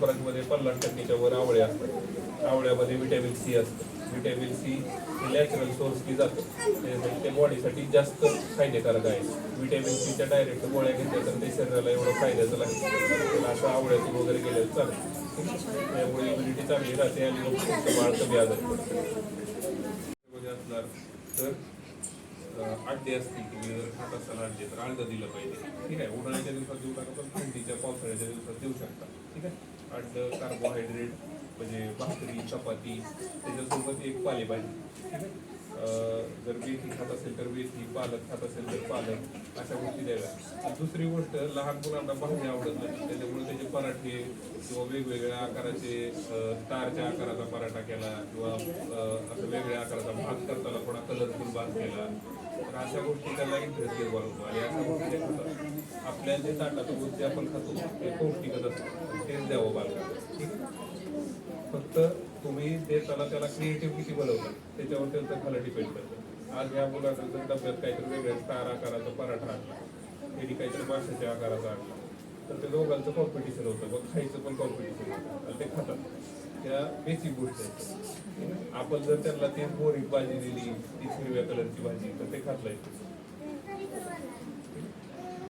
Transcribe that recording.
मध्ये पन्नास वर आवळे असतात. आवळ्यामध्ये व्हिटॅमिन सी असतं. व्हिटॅमिन सी हे नॅचरल सोर्सनी जातं. ते- ते बॉडीसाठी जास्त फायदेकारक आहे. व्हिटॅमिन सीच्या डायरेक्ट गोळ्या घेतल्या तर ते शरीराला एवढं फायद्याचं लागतं. असं आवळ्यातून वगैरे गेलं चालतं. त्यामुळे इम्युनिटी चांगली राहते आणि लोक बाळ कमी पडतं. असणार तर अं, अंडे असतील तुम्ही जर खात असाल अंडे तर अंड दिलं पाहिजे. ठीक आहे? उन्हाळ्याच्या दिवसात देऊ नका पण थंडीच्या पावसाळ्याच्या दिवसात देऊ शकता. ठीक आहे? अंड कार्बोहायड्रेट म्हणजे भाकरी चपाती त्याच्यासोबत एक पालेभाजी. जर मेथी खात असेल तर मेथी पालक खात असेल तर पालक अशा गोष्टी द्याव्या. आणि दुसरी गोष्ट लहान मुलांना भाजी आवडत नाही. त्याच्यामुळे त्याचे पराठे किंवा वेगवेगळ्या आकाराचे तारच्या आकाराचा पराठा केला किंवा असं वेगळ्या आकाराचा भात करताना थोडा कलरफुल भात केला. तर अशा गोष्टी त्यांना इंटरेस्ट निर्माण होतो आणि अशा गोष्टी ते आपल्या जे ताटातून दूध जे आपण खातो ते पौष्टिकच असतं तेच द्यावं बालकाला ठीक आहे? फक्त तुम्ही ते त्याला त्याला क्रिएटिव्ह किती बनवलं त्याच्यावर त्यांचं खालं डिपेंड करतं. आज ह्या मुलाचा जर डब्यात काहीतरी वेगळ्या स्टार आकाराचा पराठा आणला त्यांनी काहीतरी माशाच्या आकाराचा आणला तर ते दोघांचं कॉम्पिटिशन होतं. मग खायचं पण कॉम्पिटिशन होतं. आणि ते खातात. त्या बेसिक गोष्ट आहेत. आपण जर त्यांना ती बोरी भाजी दिली ती हिरव्या कलरची भाजी तर ते खात नाही